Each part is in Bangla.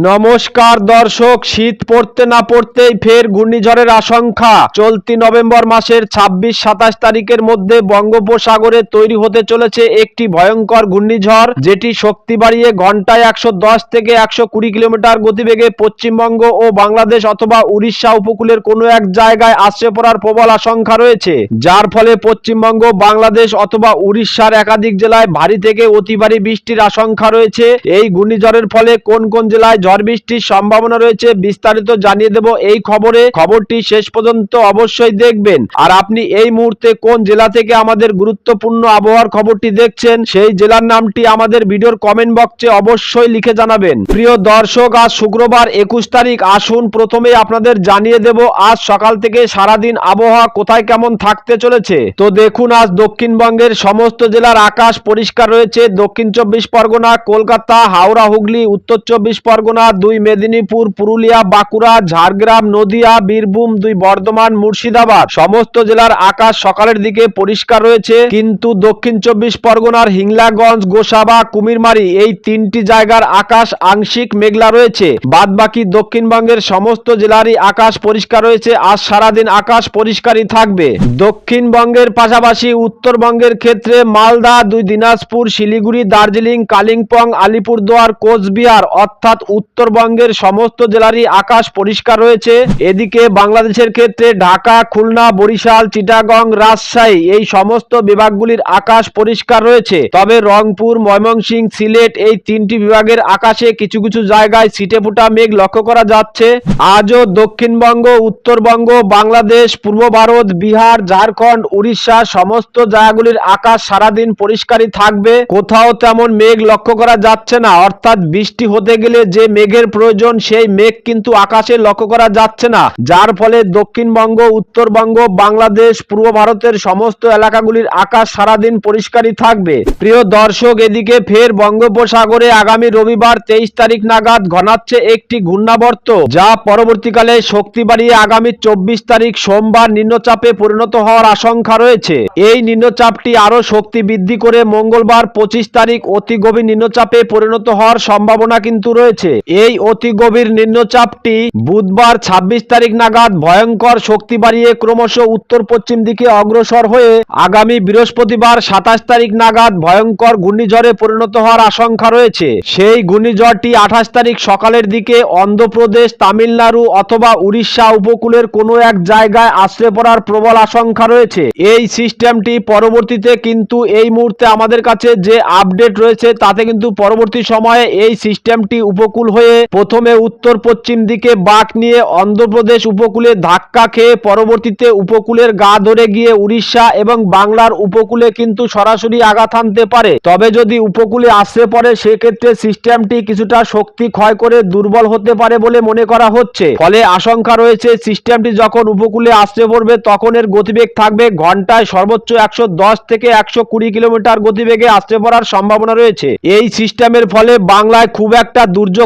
নমস্কার দর্শক, শীত পড়তে না পড়তেই ফের ঘূর্ণিঝড়ের আশঙ্কা। চলতি নভেম্বর মাসের ছাব্বিশ, সাতাশ তারিখের মধ্যে বঙ্গোপসাগরে তৈরি হতে চলেছে একটি ভয়ঙ্কর ঘূর্ণিঝড়, যেটি শক্তি বাড়িয়ে ঘন্টায় একশো দশ থেকে একশো কুড়ি কিলোমিটার গতিবেগে পশ্চিমবঙ্গ ও বাংলাদেশ অথবা উড়িষ্যা উপকূলের কোনো এক জায়গায় আশ্রে পড়ার প্রবল আশঙ্কা রয়েছে। যার ফলে পশ্চিমবঙ্গ, বাংলাদেশ অথবা উড়িষ্যার একাধিক জেলায় ভারী থেকে অতি বৃষ্টির আশঙ্কা রয়েছে। এই ঘূর্ণিঝড়ের ফলে কোন কোন জেলায় ঝড় বৃষ্টির সম্ভাবনা রয়েছে, বিস্তারিত জানিয়ে দেব এই খবরে। খবরটি শেষ পর্যন্ত অবশ্যই দেখবেন। আর আপনি এই মুহূর্তে কোন জেলা থেকে আমাদের গুরুত্বপূর্ণ আবহাওয়ার খবরটি দেখছেন, সেই জেলার নামটি আমাদের ভিডিওর কমেন্ট বক্সে অবশ্যই লিখে জানাবেন। প্রিয় দর্শক, আজ শুক্রবার একুশ তারিখ, আসুন প্রথমে আপনাদের জানিয়ে দেব, আজ সকাল থেকে সারাদিন আবহাওয়া কোথায় কেমন থাকতে চলেছে। তো দেখুন, আজ দক্ষিণবঙ্গের সমস্ত জেলার আকাশ পরিষ্কার রয়েছে, দক্ষিণ চব্বিশ পরগনা, কলকাতা, হাওড়া, হুগলি, উত্তর চব্বিশ পরগনা দুই মেদিনীপুর, পুরুলিয়া, বাঁকুড়া, ঝাড়গ্রাম, নদিয়া, বীরভূম, দুই বর্ধমান, মুর্শিদাবাদ। সমস্ত জেলার আকাশ সকালের দিকে পরিষ্কার রয়েছে, কিন্তু দক্ষিণ চব্বিশ পরগনার হিংলাগঞ্জ, গোসাবা, কুমিরমারি এই তিনটি জায়গার আকাশ আংশিক মেঘলা রয়েছে। বাদ বাকি দক্ষিণবঙ্গের সমস্ত জেলারই আকাশ পরিষ্কার রয়েছে, আজ সারাদিন আকাশ পরিষ্কারই থাকবে। দক্ষিণবঙ্গের পাশাপাশি উত্তরবঙ্গের ক্ষেত্রে মালদা, দুই দিনাজপুর, শিলিগুড়ি, দার্জিলিং, কালিম্পং, আলিপুরদুয়ার, কোচবিহার অর্থাৎ উত্তরবঙ্গের সমস্ত জেলারই আকাশ পরিষ্কার রয়েছে। এদিকে বাংলাদেশের ক্ষেত্রে ঢাকা, খুলনা, বরিশাল, চিটাগং, রাজশাহী এই সমস্ত বিভাগগুলির আকাশ পরিষ্কার রয়েছে। তবে রংপুর, ময়মনসিংহ, সিলেট এই তিনটি বিভাগের আকাশে কিছু কিছু জায়গায় ছিটে ফোটা মেঘ লক্ষ্য করা যাচ্ছে। আজও দক্ষিণবঙ্গ, উত্তরবঙ্গ, বাংলাদেশ, পূর্ব ভারত, বিহার, ঝাড়খণ্ড, উড়িষ্যা সমস্ত জায়গাগুলির আকাশ সারাদিন পরিষ্কারই থাকবে। কোথাও তেমন মেঘ লক্ষ্য করা যাচ্ছে না। অর্থাৎ বৃষ্টি হতে গেলে যে মেঘের প্রয়োজন, সেই মেঘ কিন্তু আকাশে লক্ষ্য করা যাচ্ছে না। যার ফলে দক্ষিণবঙ্গ, উত্তরবঙ্গ, বাংলাদেশ, পূর্ব ভারতের সমস্ত এলাকাগুলির আকাশ সারাদিন পরিষ্কারই থাকবে। প্রিয় দর্শক, এদিকে ফের বঙ্গোপসাগরে আগামী রবিবার তেইশ তারিখ নাগাদ ঘনাচ্ছে একটি ঘূর্ণাবর্ত, যা পরবর্তীকালে শক্তি বাড়িয়ে আগামী চব্বিশ তারিখ সোমবার নিম্নচাপে পরিণত হওয়ার আশঙ্কা রয়েছে। এই নিম্নচাপটি আরও শক্তি বৃদ্ধি করে মঙ্গলবার পঁচিশ তারিখ অতি গভীর নিম্নচাপে পরিণত হওয়ার সম্ভাবনা কিন্তু রয়েছে। এই অতি গভীর নিম্নচাপটি বুধবার ছাব্বিশ তারিখ নাগাদ ভয়ঙ্কর শক্তি বাড়িয়ে ক্রমশ উত্তর পশ্চিম দিকে অগ্রসর হয়ে আগামী বৃহস্পতিবার সাতাশ তারিখ নাগাদ ভয়ঙ্কর ঘূর্ণিঝড়ে পরিণত হওয়ার আশঙ্কা রয়েছে। সেই ঘূর্ণিঝড়টি আঠাশ তারিখ সকালের দিকে অন্ধ্রপ্রদেশ, তামিলনাড়ু অথবা উড়িষ্যা উপকূলের কোনো এক জায়গায় আশ্রে পড়ার প্রবল আশঙ্কা রয়েছে। এই সিস্টেমটি পরবর্তীতে কিন্তু এই মুহূর্তে আমাদের কাছে যে আপডেট রয়েছে তাতে কিন্তু পরবর্তী সময়ে এই সিস্টেমটি উপকূল হয়ে প্রথমে উত্তর পশ্চিম দিকে বাঁক নিয়ে অন্ধ্রপ্রদেশ উপকূলে ধাক্কা খেয়ে পরবর্তীতে উপকূলের গা ধরে গিয়ে উড়িষ্যা এবং বাংলার উপকূলে কিন্তু সরাসরি আঘাত আনতে পারে। তবে যদি উপকূলে আসতে পড়ে, সেক্ষেত্রে সিস্টেমটি কিছুটা শক্তি ক্ষয় করে দুর্বল হতে পারে বলে মনে করা হচ্ছে। ফলে আশঙ্কা রয়েছে, সিস্টেমটি যখন উপকূলে আসতে পড়বে, তখন এর গতিবেগ থাকবে ঘন্টায় সর্বোচ্চ একশো দশ থেকে একশো কুড়ি কিলোমিটার গতিবেগে আসতে পড়ার সম্ভাবনা রয়েছে। এই সিস্টেমের ফলে বাংলায় খুব একটা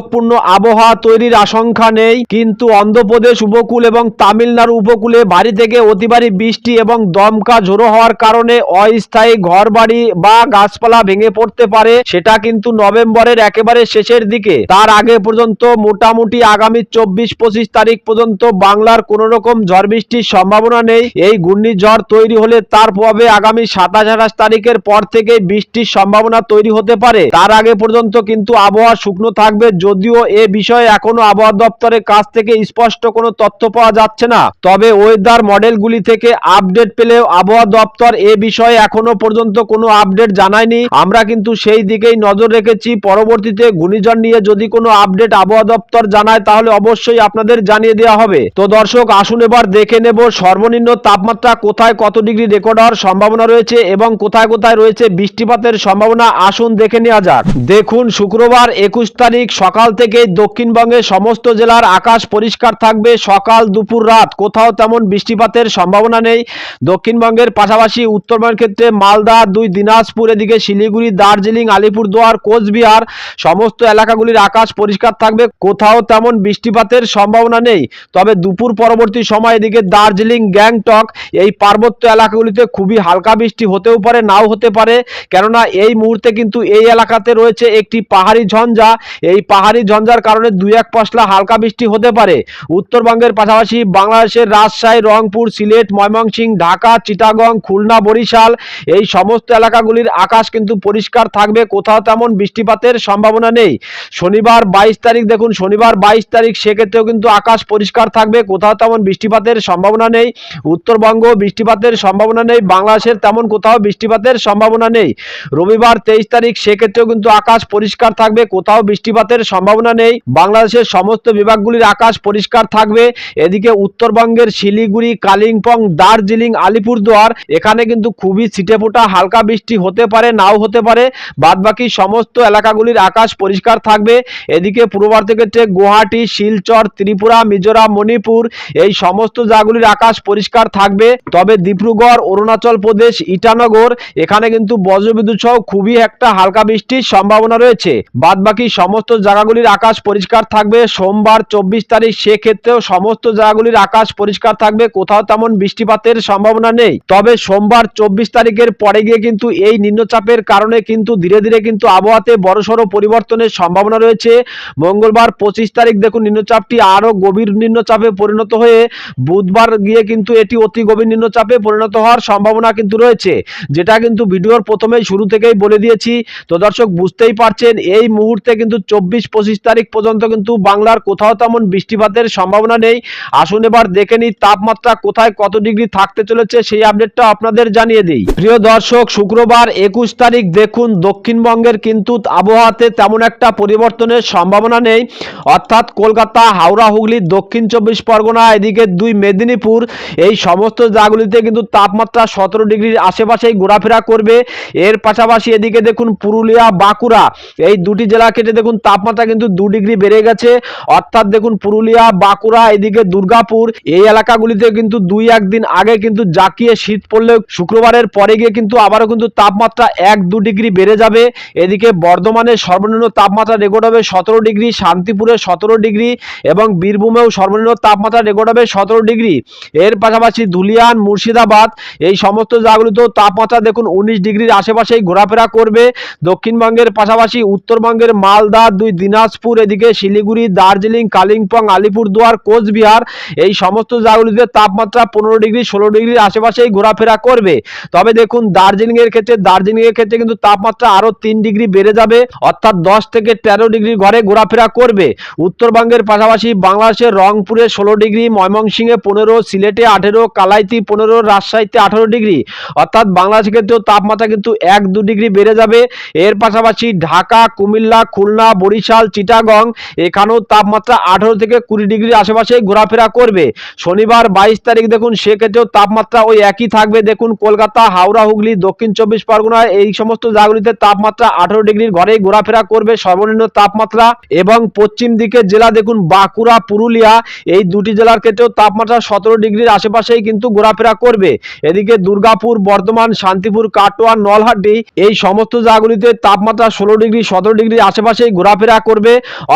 দুর্যোগপূর্ণ আবহাওয়া তৈরির আশঙ্কা নেই। কিন্তু অন্ধ্রপ্রদেশ উপকূল এবং তামিলনাড়ু উপকূলে বাড়ি থেকে অতিবারী বৃষ্টি এবং দমকা ঝোড়ো হওয়ার কারণে অস্থায়ী ঘরবাড়ি বা গাছপালা ভেঙে পড়তে পারে, সেটা কিন্তু নভেম্বরের একেবারে শেষের দিকে। তার আগে পর্যন্ত মোটামুটি আগামী চব্বিশ পঁচিশ তারিখ পর্যন্ত বাংলার কোন রকম ঝড় বৃষ্টির সম্ভাবনা নেই। এই ঘূর্ণিঝড় তৈরি হলে তার প্রভাবে আগামী সাতাশ আঠাশ তারিখের পর থেকে বৃষ্টির সম্ভাবনা তৈরি হতে পারে। তার আগে পর্যন্ত কিন্তু আবহাওয়া শুকনো থাকবে যদিও এ বিষয়ে এখনও আবহাওয়া দপ্তরের কাছ থেকে স্পষ্ট কোনো তথ্য পাওয়া যাচ্ছে না, তবে ওয়েদার মডেলগুলি থেকে আপডেট পেলেও আবহাওয়া দপ্তর এ বিষয়ে এখনও পর্যন্ত কোনো আপডেট জানায়নি। আমরা কিন্তু সেই দিকেই নজর রেখেছি। পরবর্তীতে ঘূর্ণিঝড় নিয়ে যদি কোনো আপডেট আবহাওয়া দপ্তর জানায়, তাহলে অবশ্যই আপনাদের জানিয়ে দেওয়া হবে। তো দর্শক, আসুন এবার দেখে নেব সর্বনিম্ন তাপমাত্রা কোথায়, কত ডিগ্রি রেকর্ড হওয়ার সম্ভাবনা রয়েছে এবং কোথায় কোথায় রয়েছে বৃষ্টিপাতের সম্ভাবনা। আসুন দেখে নেওয়া যাক। দেখুন, শুক্রবার একুশ তারিখ সকাল থেকে দক্ষিণবঙ্গের সমস্ত জেলার আকাশ পরিষ্কার থাকবে। সকাল, দুপুর, রাত। কোথাও তেমন বৃষ্টিপাতের সম্ভাবনা নেই। দক্ষিণবঙ্গের পাশাপাশি উত্তরবঙ্গের ক্ষেত্রে মালদা, দুই দিনাজপুর, এদিকে শিলিগুড়ি, দার্জিলিং, আলিপুরদুয়ার, কোচবিহার সমস্ত এলাকাগুলির আকাশ পরিষ্কার থাকবে। কোথাও তেমন বৃষ্টিপাতের সম্ভাবনা নেই। তবে দুপুর পরবর্তী সময় এদিকে দার্জিলিং, গ্যাংটক এই পার্বত্য এলাকাগুলিতে খুবই হালকা বৃষ্টি হতেও পারে, নাও হতে পারে। কেননা এই মুহূর্তে কিন্তু এই এলাকাতে রয়েছে একটি পাহাড়ি ঝঞ্ঝা। এই পাহাড়ি বাহারি ঝঞ্ঝার কারণে দুই এক পশলা হালকা বৃষ্টি হতে পারে। উত্তরবঙ্গের পাশাপাশি বাংলাদেশের রাজশাহী, রংপুর, সিলেট, ময়মনসিংহ, ঢাকা, চিটাগং, খুলনা, বরিশাল এই সমস্ত এলাকাগুলির আকাশ কিন্তু পরিষ্কার থাকবে। কোথাও তেমন বৃষ্টিপাতের সম্ভাবনা নেই। শনিবার বাইশ তারিখ, দেখুন, শনিবার বাইশ তারিখ, সেক্ষেত্রেও কিন্তু আকাশ পরিষ্কার থাকবে। কোথাও তেমন বৃষ্টিপাতের সম্ভাবনা নেই। উত্তরবঙ্গ বৃষ্টিপাতের সম্ভাবনা নেই। বাংলাদেশের তেমন কোথাও বৃষ্টিপাতের সম্ভাবনা নেই। রবিবার তেইশ তারিখ, সেক্ষেত্রেও কিন্তু আকাশ পরিষ্কার থাকবে। কোথাও বৃষ্টিপাতের সম্ভাবনা নেই। বাংলাদেশের সমস্ত বিভাগগুলির আকাশ পরিষ্কার থাকবে। এদিকে উত্তরবঙ্গের শিলিগুড়ি, কালিম্পং, দার্জিলিং, আলিপুরদুয়ার, এখানে কিন্তু খুবই ছিটেফোঁটা হালকা বৃষ্টি হতে পারে, নাও হতে পারে। বাদবাকি সমস্ত এলাকাগুলির আকাশ পরিষ্কার থাকবে। এদিকে পূর্ব ভারতের ক্ষেত্রে গুয়াহাটি, শিলচর, ত্রিপুরা, মিজোরাম, মণিপুর, এই সমস্ত জায়গাগুলির আকাশ পরিষ্কার থাকবে। তবে ডিব্রুগড়, অরুণাচল প্রদেশ, ইটানগর, এখানে কিন্তু বজ্রবিদ্যুৎ সহ খুবই একটা হালকা বৃষ্টির সম্ভাবনা রয়েছে। বাদবাকি সমস্ত জায়গাগুলির আকাশ পরিষ্কার থাকবে। সোমবার চব্বিশ তারিখ, সেক্ষেত্রেও সমস্ত জায়গাগুলির আকাশ পরিষ্কার থাকবে। কোথাও তেমন বৃষ্টিপাতের সম্ভাবনা নেই। তবে সোমবার চব্বিশ তারিখের পরে গিয়ে কিন্তু এই নিম্নচাপের কারণে কিন্তু ধীরে ধীরে কিন্তু আবহাওয়াতে বড়সড় পরিবর্তনের সম্ভাবনা রয়েছে। মঙ্গলবার পঁচিশ তারিখ দেখুন, নিম্নচাপটি আরও গভীর নিম্নচাপে পরিণত হয়ে বুধবার গিয়ে কিন্তু এটি অতি গভীর নিম্নচাপে পরিণত হওয়ার সম্ভাবনা কিন্তু রয়েছে। যেটা কিন্তু ভিডিওর প্রথমেই শুরু থেকেই বলে দিয়েছি। তো দর্শক, বুঝতেই পারছেন, এই মুহূর্তে কিন্তু চব্বিশ পঁচিশ তারিখ পর্যন্ত কিন্তু বাংলার কোথাও তেমন বৃষ্টিপাতের সম্ভাবনা নেই। আসুন এবার দেখে নিই তাপমাত্রা কোথায় কত ডিগ্রি থাকতে চলেছে, সেই আপডেটটা আপনাদের জানিয়ে দিই। প্রিয় দর্শক, শুক্রবার একুশ তারিখ দেখুন, দক্ষিণবঙ্গের কিন্তু আবহাওয়াতে তেমন একটা পরিবর্তনের সম্ভাবনা নেই। অর্থাৎ কলকাতা, হাওড়া, হুগলি, দক্ষিণ চব্বিশ পরগনা, এদিকে দুই মেদিনীপুর, এই সমস্ত জায়গাগুলিতে কিন্তু তাপমাত্রা সতেরো ডিগ্রির আশেপাশেই ঘোরাফেরা করবে। এর পাশাপাশি এদিকে দেখুন পুরুলিয়া, বাঁকুড়া, এই দুটি জেলা কেটে দেখুন তাপমাত্রা কিন্তু দু ডিগ্রি বেড়ে গেছে। অর্থাৎ দেখুন পুরুলিয়া, বাঁকুড়া, এদিকে দুর্গাপুর, এই এলাকাগুলিতে কিন্তু দুই একদিন আগে কিন্তু জাকিয়ে শীত পড়লে শুক্রবারের পরে গিয়ে কিন্তু আবারও কিন্তু তাপমাত্রা এক দু ডিগ্রি বেড়ে যাবে। এদিকে বর্ধমানের সর্বনিম্ন তাপমাত্রা রেকর্ড হবে সতেরো ডিগ্রি, শান্তিপুরে সতেরো ডিগ্রি এবং বীরভূমেও সর্বনিম্ন তাপমাত্রা রেকর্ড হবে সতেরো ডিগ্রি। এর পাশাপাশি ধুলিয়ান, মুর্শিদাবাদ, এই সমস্ত জায়গাগুলিতেও তাপমাত্রা দেখুন উনিশ ডিগ্রির আশেপাশেই ঘোরাফেরা করবে। দক্ষিণবঙ্গের পাশাপাশি উত্তরবঙ্গের মালদা দুই দিনাজপুর, এদিকে শিলিগুড়ি, দার্জিলিং, কালিম্পং, আলিপুরদুয়ার, কোচবিহার, এই সমস্ত জায়গাগুলিতে তাপমাত্রা পনেরো ডিগ্রি, ষোলো ডিগ্রির আশেপাশেই ঘোরাফেরা করবে। তবে দেখুন, দার্জিলিংয়ের ক্ষেত্রে দার্জিলিংয়ের ক্ষেত্রে কিন্তু তাপমাত্রা আরও তিন ডিগ্রি বেড়ে যাবে, অর্থাৎ দশ থেকে তেরো ডিগ্রির ঘরে ঘোরাফেরা করবে। উত্তরবঙ্গের পাশাপাশি বাংলাদেশের রংপুরে ষোলো ডিগ্রি, ময়মনসিংহে পনেরো, সিলেটে আঠেরো, কালাইতি পনেরো, রাজশাহীতে আঠেরো ডিগ্রি। অর্থাৎ বাংলাদেশের ক্ষেত্রেও তাপমাত্রা কিন্তু এক, দু ডিগ্রি বেড়ে যাবে। এর পাশাপাশি ঢাকা, কুমিল্লা, খুলনা, বরিশাল চিটাগং, এখানেও তাপমাত্রা আঠেরো থেকে কুড়ি ডিগ্রির আশেপাশে ঘোরাফেরা করবে। শনিবার বাইশ তারিখ দেখুন, সেক্ষেত্রেও তাপমাত্রা ওই একই থাকবে। দেখুন, কলকাতা, হাওড়া, হুগলি, দক্ষিণ চব্বিশ পরগনা এই সমস্ত জায়গাগুলিতে তাপমাত্রা আঠেরো ডিগ্রির ঘরেই ঘোরাফেরা করবে সর্বনিম্ন তাপমাত্রা। এবং পশ্চিম দিকের জেলা দেখুন, বাঁকুড়া, পুরুলিয়া, এই দুটি জেলার ক্ষেত্রেও তাপমাত্রা সতেরো ডিগ্রির আশেপাশেই কিন্তু ঘোরাফেরা করবে। এদিকে দুর্গাপুর, বর্ধমান, শান্তিপুর, কাটোয়া, নলহাটি, এই সমস্ত জায়গাগুলিতে তাপমাত্রা ষোলো ডিগ্রি, সতেরো ডিগ্রির আশেপাশেই ঘোরাফেরা করবে।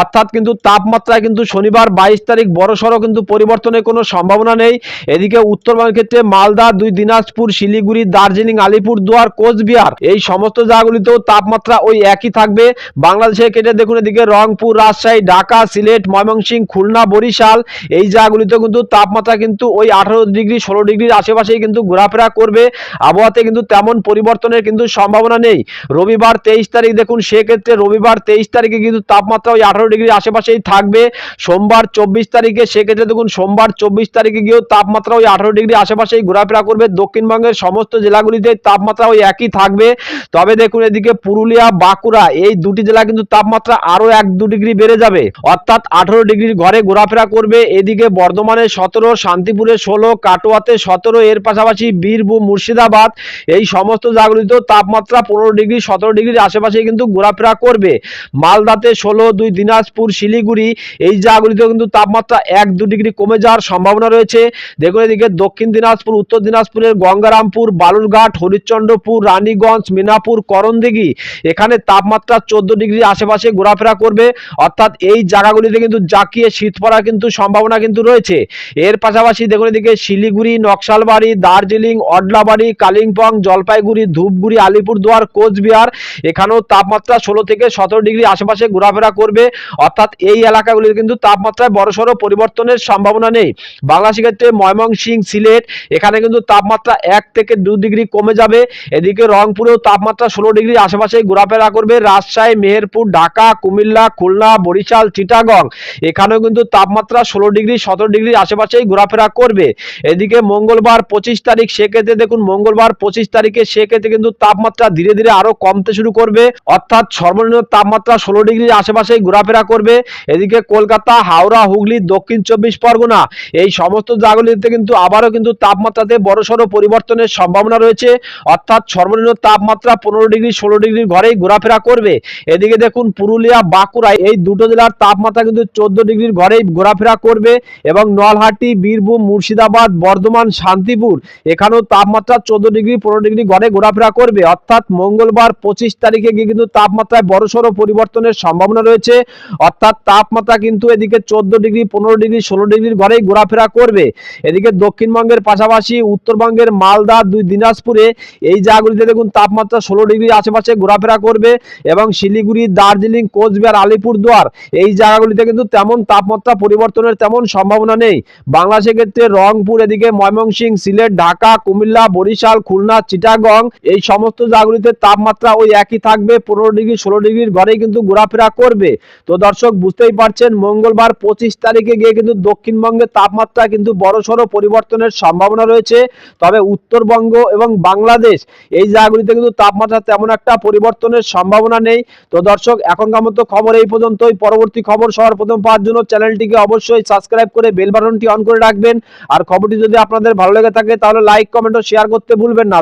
অর্থাৎ কিন্তু তাপমাত্রা কিন্তু শনিবার বাইশ তারিখ বড়সড় কিন্তু পরিবর্তনের কোনো সম্ভাবনা নেই। এদিকে উত্তরবঙ্গের ক্ষেত্রে মালদা, দুই দিনাজপুর, শিলিগুড়ি, দার্জিলিং, আলিপুরদুয়ার, কোচবিহার এই সমস্ত জায়গাগুলিতেও তাপমাত্রা ওই একই থাকবে। বাংলাদেশের কেটে দেখুন এদিকে রংপুর, রাজশাহী, ঢাকা, সিলেট, ময়মনসিংহ, খুলনা, বরিশাল এই জায়গাগুলিতেও কিন্তু তাপমাত্রা কিন্তু ওই আঠারো ডিগ্রি, ষোলো ডিগ্রির আশেপাশেই কিন্তু ঘোরাফেরা করবে। আবহাওয়াতে কিন্তু তেমন পরিবর্তনের কিন্তু সম্ভাবনা নেই। রবিবার তেইশ তারিখ দেখুন, সেক্ষেত্রে রবিবার তেইশ তারিখে কিন্তু তাপমাত্রা ওই আঠারো ডিগ্রির আশেপাশেই থাকবে। সোমবার চব্বিশ তারিখে, সেক্ষেত্রে দেখুন সোমবার চব্বিশ তারিখে গিয়েও তাপমাত্রা ওই আঠারো ডিগ্রি আশেপাশেই ঘোরাফেরা করবে। দক্ষিণবঙ্গের সমস্ত জেলাগুলিতে তাপমাত্রা ওই একই থাকবে। তবে দেখুন এদিকে পুরুলিয়া, বাঁকুড়া, এই দুটি জেলা কিন্তু তাপমাত্রা আরও এক দু ডিগ্রি বেড়ে যাবে। অর্থাৎ আঠারো ডিগ্রির ঘরে ঘোরাফেরা করবে। এদিকে বর্ধমানে সতেরো শান্তিপুরে ষোলো, কাটোয়াতে সতেরো, এর পাশাপাশি বীরভূম, মুর্শিদাবাদ, এই সমস্ত জায়গাগুলিতেও তাপমাত্রা পনেরো ডিগ্রি, সতেরো ডিগ্রির আশেপাশে কিন্তু ঘোরাফেরা করবে। মালদাতে ষোলো, দুই দিনাজপুর, শিলিগুড়ি, এই জায়গাগুলিতেও কিন্তু তাপমাত্রা এক, দু ডিগ্রি কমে যাওয়ার সম্ভাবনা রয়েছে। দেখুন এদিকে দক্ষিণ দিনাজপুর, উত্তর দিনাজপুরের গঙ্গারামপুর, বালুরঘাট, হরিশ্চন্দ্রপুর, রানীগঞ্জ, মিনাপুর, করণদিঘি, এখানে তাপমাত্রা চোদ্দ ডিগ্রি আশেপাশে ঘোরাফেরা করবে। অর্থাৎ এই জায়গাগুলিতে কিন্তু জাকিয়ে শীত পড়ার কিন্তু সম্ভাবনা কিন্তু রয়েছে। এর পাশাপাশি দেখুন এদিকে শিলিগুড়ি, নকশালবাড়ি, দার্জিলিং, অডলাবাড়ি, কালিম্পং, জলপাইগুড়ি, ধূপগুড়ি, আলিপুরদুয়ার, কোচবিহার, এখানেও তাপমাত্রা ষোলো থেকে সতেরো ডিগ্রি আশেপাশে ঘোরাফেরা ঘোরাফেরা করবে। অর্থাৎ এই এলাকাগুলিতে কিন্তু তাপমাত্রায় বড়সড় পরিবর্তনের সম্ভাবনা নেই। বাংলা সেক্ষেত্রে ময়মনসিং, সিলেট, এখানে কিন্তু তাপমাত্রা এক থেকে দু ডিগ্রি কমে যাবে। এদিকে রংপুরেও তাপমাত্রা ষোলো ডিগ্রি আশেপাশে ঘোরাফেরা করবে। রাজশাহী, মেহেরপুর, ঢাকা, কুমিল্লা, খুলনা, বরিশাল, চিটাগং, এখানেও কিন্তু তাপমাত্রা ষোলো ডিগ্রি, সতেরো ডিগ্রি আশেপাশেই ঘোরাফেরা করবে। এদিকে মঙ্গলবার পঁচিশ তারিখ, সেক্ষেত্রে দেখুন মঙ্গলবার পঁচিশ তারিখে সেক্ষেত্রে কিন্তু তাপমাত্রা ধীরে ধীরে আরও কমতে শুরু করবে। অর্থাৎ সর্বনিম্ন তাপমাত্রা ষোলো ডিগ্রির আশেপাশেই ঘোরাফেরা করবে। এদিকে কলকাতা, হাওড়া, হুগলি, দক্ষিণ চব্বিশ পরগনা, এই সমস্ত জায়গাগুলিতে কিন্তু আবারও কিন্তু তাপমাত্রাতে বড়সড় পরিবর্তনের সম্ভাবনা রয়েছে। অর্থাৎ সর্বনিম্ন তাপমাত্রা পনেরো ডিগ্রি, ষোলো ডিগ্রির ঘরেই ঘোরাফেরা করবে। এদিকে দেখুন, পুরুলিয়া বাঁকুড়া এই দুটো জেলার তাপমাত্রা কিন্তু চোদ্দ ডিগ্রির ঘরেই ঘোরাফেরা করবে এবং নলহাটি, বীরভূম, মুর্শিদাবাদ, বর্ধমান, শান্তিপুর এখানেও তাপমাত্রা চোদ্দ ডিগ্রি, পনেরো ডিগ্রি ঘরে ঘোরাফেরা করবে। অর্থাৎ মঙ্গলবার পঁচিশ তারিখে গিয়ে কিন্তু তাপমাত্রায় বড়সড় পরিবর্তনের সম্ভাবনা রয়েছে। অর্থাৎ তাপমাত্রা কিন্তু এদিকে চোদ্দ ডিগ্রি, পনেরো ডিগ্রি, ষোলো ডিগ্রির ঘরেই ঘোরাফেরা করবে। এদিকে দক্ষিণবঙ্গের পাশাপাশি উত্তরবঙ্গের মালদা, দুই দিনাজপুরে এই জায়গাগুলিতে দেখুন তাপমাত্রা ষোলো ডিগ্রির আশেপাশে ঘোরাফেরা করবে এবং শিলিগুড়ি, দার্জিলিং, কোচবিহার, আলিপুরদুয়ার এই জায়গাগুলিতে কিন্তু তেমন তাপমাত্রা পরিবর্তনের তেমন সম্ভাবনা নেই। বাংলাদেশের ক্ষেত্রে রংপুর, এদিকে ময়মনসিংহ, সিলেট, ঢাকা, কুমিল্লা, বরিশাল, খুলনা, চিটাগং এই সমস্ত জায়গাগুলিতে তাপমাত্রা ওই একই থাকবে। পনেরো ডিগ্রি, ষোলো ডিগ্রির ঘরেই কিন্তু ঘোরাফেরা করবে। তো দর্শক, বুঝতেই পারছেন, মঙ্গলবার পঁচিশ তারিখে গিয়ে কিন্তু দক্ষিণবঙ্গের তাপমাত্রা কিন্তু বড়সড় পরিবর্তনের সম্ভাবনা রয়েছে। তবে উত্তরবঙ্গ এবং বাংলাদেশ এই জায়গাগুলিতে কিন্তু তাপমাত্রা তেমন একটা পরিবর্তনের সম্ভাবনা নেই। তো দর্শক, এখনকার মতো খবর এই পর্যন্তই। পরবর্তী খবর সবার প্রথম পাওয়ার জন্য চ্যানেলটিকে অবশ্যই সাবস্ক্রাইব করে বেল বাটনটি অন করে রাখবেন। আর খবরটি যদি আপনাদের ভালো লেগে থাকে, তাহলে লাইক, কমেন্ট ও শেয়ার করতে ভুলবেন না।